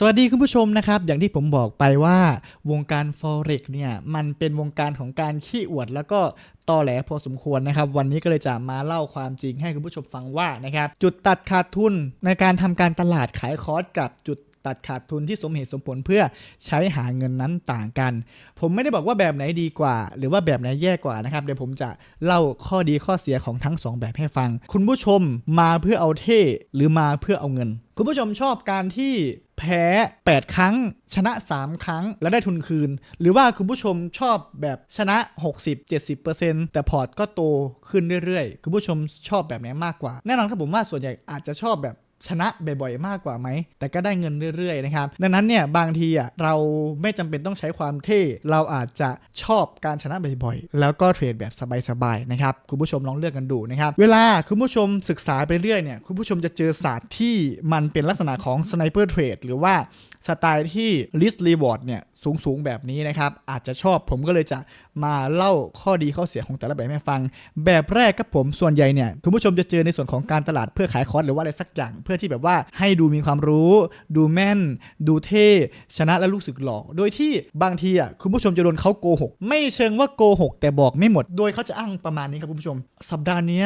สวัสดีคุณผู้ชมนะครับ อย่างที่ผมบอกไปว่าวงการ Forex เนี่ยมันเป็นวงการของการขี้อวด แล้วก็ตอแหลพอสมควรนะครับ วันนี้ก็เลยจะมาเล่าความจริงให้คุณผู้ชมฟังว่านะครับจุดตัดขาดทุนในการทำการตลาดขายคอร์สกับจุดตัดขาดทุนที่สมเหตุสมผลเพื่อใช้หาเงินนั้นต่างกัน ผมไม่ได้บอกว่าแบบไหนดีกว่า หรือว่าแบบไหนแย่กว่านะครับเดี๋ยวผมจะเล่าข้อดีข้อเสียของทั้งสองแบบให้ฟัง คุณผู้ชมมาเพื่อเอาเท่หรือมาเพื่อเอาเงิน คุณผู้ชมชอบการที่ แพ้ 8 ครั้ง ชนะ 3 ครั้ง แล้วได้ทุนคืน หรือว่าคุณผู้ชมชอบแบบชนะ 60-70%แต่พอร์ตก็โตขึ้นเรื่อยๆ คุณผู้ชมชอบแบบไหนมากกว่า แน่นอนครับผมว่าส่วนใหญ่อาจจะชอบแบบ ชนะบ่อยๆมากกว่าไหม แต่ก็ได้เงินเรื่อยๆนะครับ ดังนั้นเนี่ยบางทีอะเราไม่จำเป็นต้องใช้ความเท่เราอาจจะชอบการชนะบ่อยๆ แล้วก็เทรดแบบสบายๆนะครับคุณผู้ชมลองเลือกกันดูนะครับ เวลาคุณผู้ชมศึกษาไปเรื่อยเนี่ยคุณผู้ชมจะเจอศาสตร์ที่มันเป็นลักษณะของสไนเปอร์เทรดหรือว่าสไตล์ที่ risk reward เนี่ยสูงๆแบบนี้นะครับ อาจจะชอบผมก็เลยจะมาเล่าข้อดีข้อเสียของแต่ละแบบให้ฟัง แบบแรกครับผมส่วนใหญ่เนี่ยคุณผู้ชมจะเจอในส่วนของการตลาดเพื่อขายคอร์สหรือว่าอะไรสักอย่างพื่อที่แบบว่าให้ดูมีความรู้ ดูแม่น ดูเท่ชนะและรู้สึกหล่อโดยที่บางทีอะคุณผู้ชมจะโดนเขาโกหกไม่เชิงว่าโกหกแต่บอกไม่หมด โดยเขาจะอ้างประมาณนี้ครับคุณผู้ชม สัปดาห์นี้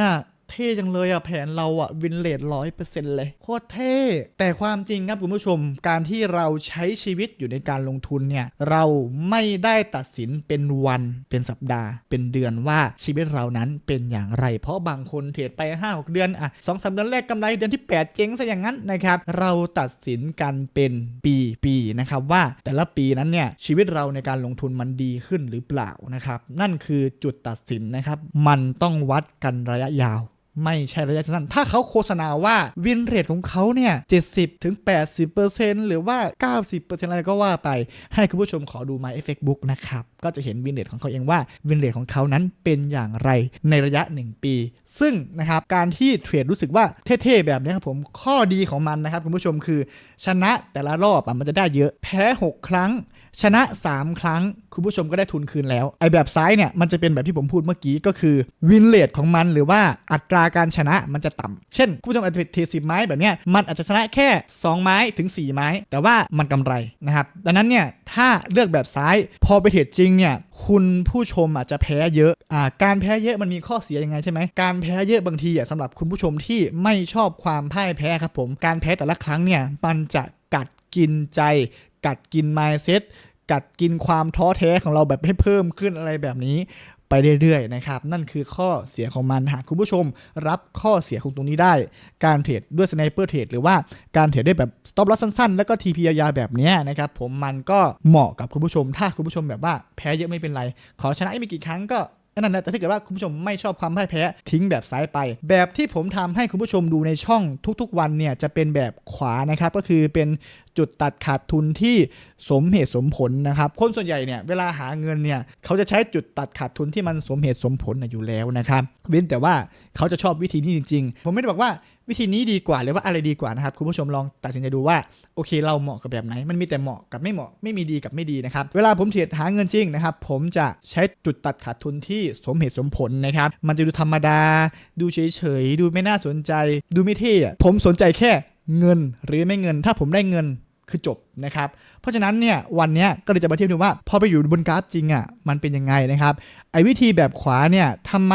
เท่จังเลยอะแผนเราอะวินเลทร้อยเปอร์เซ็นต์เลย โคตรเท่ แต่ความจริงครับคุณผู้ชม การที่เราใช้ชีวิตอยู่ในการลงทุนเนี่ย เราไม่ได้ตัดสินเป็นวันเป็นสัปดาห์ เป็นเดือนว่าชีวิตเรานั้นเป็นอย่างไร เพราะบางคนเทรดไป5 6เดือนอะสองสามเดือนแรกกำไรเดือนที่ 8 เจ๊งซะอย่างนั้นนะครับเราตัดสินกันเป็นปีปีนะครับว่าแต่ละปีนั้นเนี่ยชีวิตเราในการลงทุนมันดีขึ้นหรือเปล่านะครับ นั่นคือจุดตัดสินนะครับ มันต้องวัดกันระยะยาว ไม่ใช่ระยะสั้น ถ้าเขาโฆษณาว่าวินเรทของเขาเนี่ย 70ถึง80%หรือว่า 90%อะไรก็ว่าไป ให้คุณผู้ชมขอดู My Effect Book นะครับ ก็จะเห็นวินเรทของเขาเองว่าวินเรทของเขานั้นเป็นอย่างไรในระยะ 1 ปี ซึ่งนะครับ การที่เทรดรู้สึกว่าเท่ๆ แบบนี้ครับผม ข้อดีของมันนะครับคุณผู้ชมคือชนะแต่ละรอบอมันจะได้เยอะ แพ้ 6 ครั้ง ชนะ 3 ครั้ง คุณผู้ชมก็ได้ทุนคืนแล้ว ไอแบบซ้ายเนี่ย มันจะเป็นแบบที่ผมพูดเมื่อกี้ก็คือวินเลทของมันหรือว่าอัตราการชนะมันจะต่ำเช่นคุณผู้ชมอาจจะเทสิบไม้แบบเนี้ยมันอาจจะชนะแค่ 2 ไม้ถึง 4 ไม้ แต่ว่ามันกำไรนะครับดังนั้นเนี่ยถ้าเลือกแบบซ้ายพอไปเทรดจริงเนี่ยคุณผู้ชมอาจจะแพ้เยอะอ่าการแพ้เยอะมันมีข้อเสียยังไงใช่ไหมการแพ้เยอะบางทีอะสำหรับคุณผู้ชมที่ไม่ชอบความพ่ายแพ้ครับผมการแพ้แต่ละครั้งเนี่ยมันจะกัดกินใจ กัดกิน mindset กัดกินความท้อแท้ของเราแบบให้เพิ่มขึ้นอะไรแบบนี้ไปเรื่อยๆนะครับ นั่นคือข้อเสียของมันหากคุณผู้ชมรับข้อเสียของตรงนี้ได้ การเทรดด้วยสไนเปอร์เทรดหรือว่าการเทรดด้วยแบบ stop loss สั้นๆ แล้วก็ TP ยาวๆแบบนี้นะครับ ผมมันก็เหมาะกับคุณผู้ชม ถ้าคุณผู้ชมแบบว่าแพ้เยอะไม่เป็นไร ขอชนะไม่กี่ครั้งก็ นั่นแหละแต่ถ้าเกิดว่าคุณผู้ชมไม่ชอบความพ่ายแพ้ทิ้งแบบซ้ายไป แบบที่ผมทำให้คุณผู้ชมดูในช่องทุกๆ วันเนี่ยจะเป็นแบบขวานะครับก็คือเป็นจุดตัดขาดทุนที่สมเหตุสมผลนะครับคนส่วนใหญ่เนี่ยเวลาหาเงินเนี่ยเขาจะใช้จุดตัดขาดทุนที่มันสมเหตุสมผลอยู่แล้วนะครับเว้นแต่ว่าเขาจะชอบวิธีนี้จริง ๆ ผมไม่ได้บอกว่า วิธีนี้ดีกว่าหรือว่าอะไรดีกว่านะครับคุณผู้ชมลองตัดสินใจดูว่าโอเค เราเหมาะกับแบบไหน มันมีแต่เหมาะกับไม่เหมาะไม่มีดีกับไม่ดีนะครับเวลาผมเทรดหาเงินจริงนะครับผมจะใช้จุดตัดขาดทุนที่สมเหตุสมผลนะครับมันจะดูธรรมดา ดูเฉยๆดูไม่น่าสนใจ ดูไม่เท่ผมสนใจแค่เงินหรือไม่เงิน ถ้าผมได้เงินคือจบนะครับ เพราะฉะนั้นเนี่ยวันนี้ก็เลยจะมาเทียบดูว่า พอไปอยู่บนกราฟจริงอะมันเป็นยังไงนะครับไอ้วิธีแบบขวาเนี่ยทำไม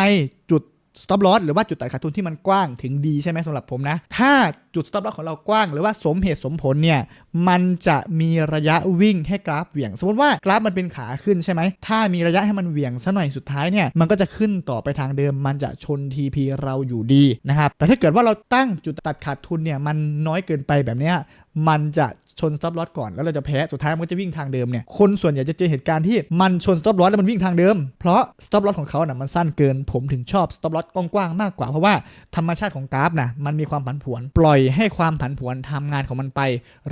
จุด stop loss หรือว่าจุดตัดขาดทุนที่มันกว้างถึงดีใช่ไหมสำหรับผมนะ ถ้า จุด stop loss ของเรากว้างหรือว่าสมเหตุสมผลเนี่ยมันจะมีระยะวิ่งให้กราฟเหวี่ยง สมมติว่ากราฟมันเป็นขาขึ้นใช่ไหมถ้ามีระยะให้มันเหวี่ยงซะหน่อยสุดท้ายเนี่ยมันก็จะขึ้นต่อไปทางเดิม มันจะชน TP เราอยู่ดีนะครับแต่ถ้าเกิดว่าเราตั้งจุดตัดขาดทุนเนี่ยมันน้อยเกินไปแบบเนี้ยมันจะชน stop loss ก่อนแล้วเราจะแพ้สุดท้ายมันก็จะวิ่งทางเดิมเนี่ยคนส่วนใหญ่จะเจอเหตุการณ์ที่มันชน stop loss แล้วมันวิ่งทางเดิม เพราะ stop loss ของเขาน่ะมันสั้นเกินผมถึงชอบ stop loss กว้างๆมากกว่าเพราะว่าธรรมชาติของกราฟนะมันมีความผันผวนปล่อยให้ความผันผวนทำงานของมันไป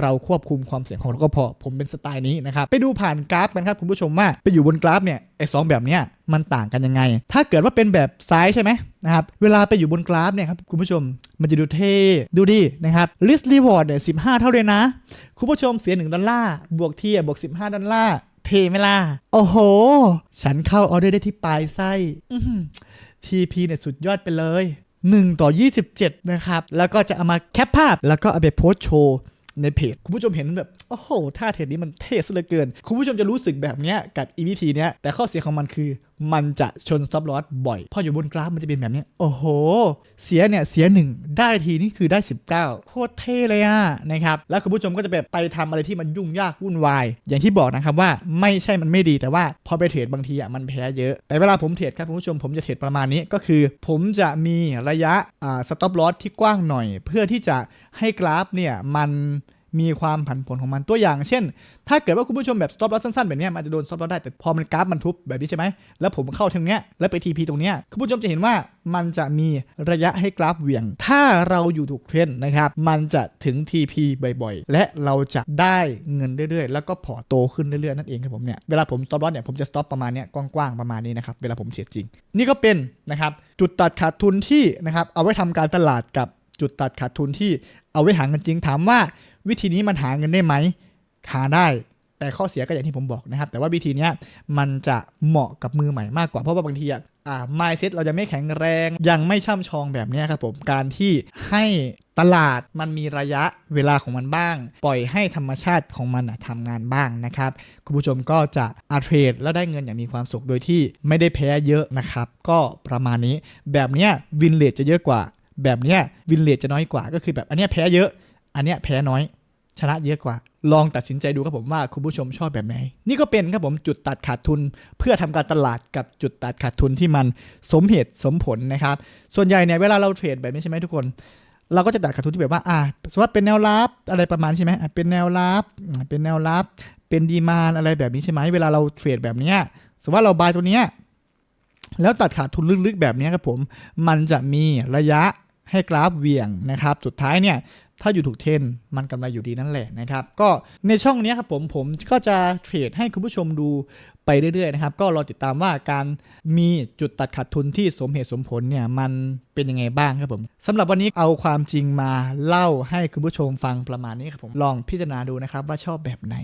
เราควบคุมความเสี่ยงของเราก็พอ ผมเป็นสไตล์นี้นะครับ ไปดูผ่านกราฟกันครับคุณผู้ชมว่าไปอยู่บนกราฟเนี่ยไอ้สองแบบเนี้ยมันต่างกันยังไง ถ้าเกิดว่าเป็นแบบซ้ายใช่ไหมนะครับ เวลาไปอยู่บนกราฟเนี่ยครับคุณผู้ชม มันจะดูเท่ ดูดีนะครับ list reward เนี่ย15เท่าเลยนะ คุณผู้ชมเสีย 1 ดอลลาร์ บวกเที่บวก 15 ดอลลาร์ เทไหมล่ะ โอ้โห ฉันเข้าออเดอร์ได้ที่ปลายไส้ TP เนี่ยสุดยอดไปเลย 1 ต่อ 27 นะครับ แล้วก็จะเอามาแคปภาพ แล้วก็เอาไปโพสโชว์ในเพจ คุณผู้ชมเห็นแบบ โอ้โหท่าเทรดนี้มันเท่ซะเหลือเกิน คุณผู้ชมจะรู้สึกแบบเนี้ยกับอีวิธีเนี้ยแต่ข้อเสียของมันคือ มันจะชน stop loss บ่อย พออยู่บนกราฟมันจะเป็นแบบนี้ โอ้โห เสียเนี่ยเสียหนึ่งได้ทีนี่คือได้ 19 โคตรเท่เลยอะนะครับ แล้วคุณผู้ชมก็จะแบบไปทำอะไรที่มันยุ่งยากวุ่นวาย อย่างที่บอกนะครับว่าไม่ใช่มันไม่ดีแต่ว่าพอไปเทรดบางทีอะมันแพ้เยอะ แต่เวลาผมเทรดครับคุณผู้ชมผมจะเทรดประมาณนี้ก็คือ ผมจะมีระยะอ่า stop loss ที่กว้างหน่อย เพื่อที่จะให้กราฟเนี่ยมัน มีความผันผวนของมันตัวอย่าง เช่น ถ้าเกิดว่าคุณผู้ชมแบบ stop loss สั้นๆ แบบนี้มันอาจจะโดน stop loss ได้แต่พอมันกราฟมันทุบแบบนี้ใช่ไหมแล้วผมเข้าทางเนี้ยแล้วไป TP ตรงเนี้ยคุณผู้ชมจะเห็นว่ามันจะมีระยะให้กราฟเหวี่ยง ถ้าเราอยู่ถูกเทรนนะครับมันจะถึง TP บ่อยๆ และเราจะได้เงินเรื่อยๆ แล้วก็พอโตขึ้นเรื่อยๆ นั่นเองครับผมเนี่ยเวลาผม stop loss เนี่ยผมจะ stop ประมาณเนี้ยกว้างๆประมาณนี้นะครับเวลาผมเทรดจริง นี่ก็เป็นนะครับจุดตัดขาดทุนที่นะครับเอาไว้ทำการตลาดกับจุดตัดขาดทุนที่เอาไว้หาเงินจริงถามว่า วิธีนี้มันหาเงินได้ไหมหาได้แต่ข้อเสียก็อย่างที่ผมบอกนะครับ แต่ว่าวิธีนี้มันจะเหมาะกับมือใหม่มากกว่าเพราะว่าบางทีอะอ่า mindset เราจะไม่แข็งแรง ยังไม่ช่ำชองแบบนี้ครับผมการที่ให้ตลาดมันมีระยะเวลาของมันบ้าง ปล่อยให้ธรรมชาติของมันทำงานบ้างนะครับ คุณผู้ชมก็จะอาเทรดแล้วได้เงินอย่างมีความสุขโดยที่ไม่ได้แพ้เยอะนะครับ ก็ประมาณนี้ แบบนี้วินเลทจะเยอะกว่า แบบนี้วินเลทจะน้อยกว่าก็คือแบบอันนี้แพ้เยอะ อันเนี้ยแพ้น้อยชนะเยอะกว่า ลองตัดสินใจดูครับผมว่าคุณผู้ชมชอบแบบไหน นี่ก็เป็นครับผมจุดตัดขาดทุน เพื่อทำการตลาดกับจุดตัดขาดทุนที่มันสมเหตุสมผลนะครับ ส่วนใหญ่เนี่ยเวลาเราเทรดแบบนี้ใช่ไหมทุกคน เราก็จะตัดขาดทุนที่แบบว่าอ่าสมมติว่าเป็นแนวรับอะไรประมาณใช่ไหมเป็นแนวรับเป็นแนวรับ เป็นดีมานอะไรแบบนี้ใช่ไหมเวลาเราเทรดแบบเนี้ยสมมติว่าเราบายตัวเนี้ยแล้วตัดขาดทุนลึกๆแบบเนี้ยครับผม มันจะมีระยะให้กราฟเหวี่ยงนะครับ สุดท้ายเนี่ย ถ้าอยู่ถูกเทนมันกำไรอยู่ดีนั่นแหละนะครับ ก็ในช่องนี้ครับผมผมก็จะเทรดให้คุณผู้ชมดูไปเรื่อยๆนะครับ ก็รอติดตามว่าการมีจุดตัดขาดทุนที่สมเหตุสมผลเนี่ยมันเป็นยังไงบ้างครับผมสำหรับวันนี้เอาความจริงมาเล่าให้คุณผู้ชมฟังประมาณนี้ครับผมลองพิจารณาดูนะครับว่าชอบแบบไหน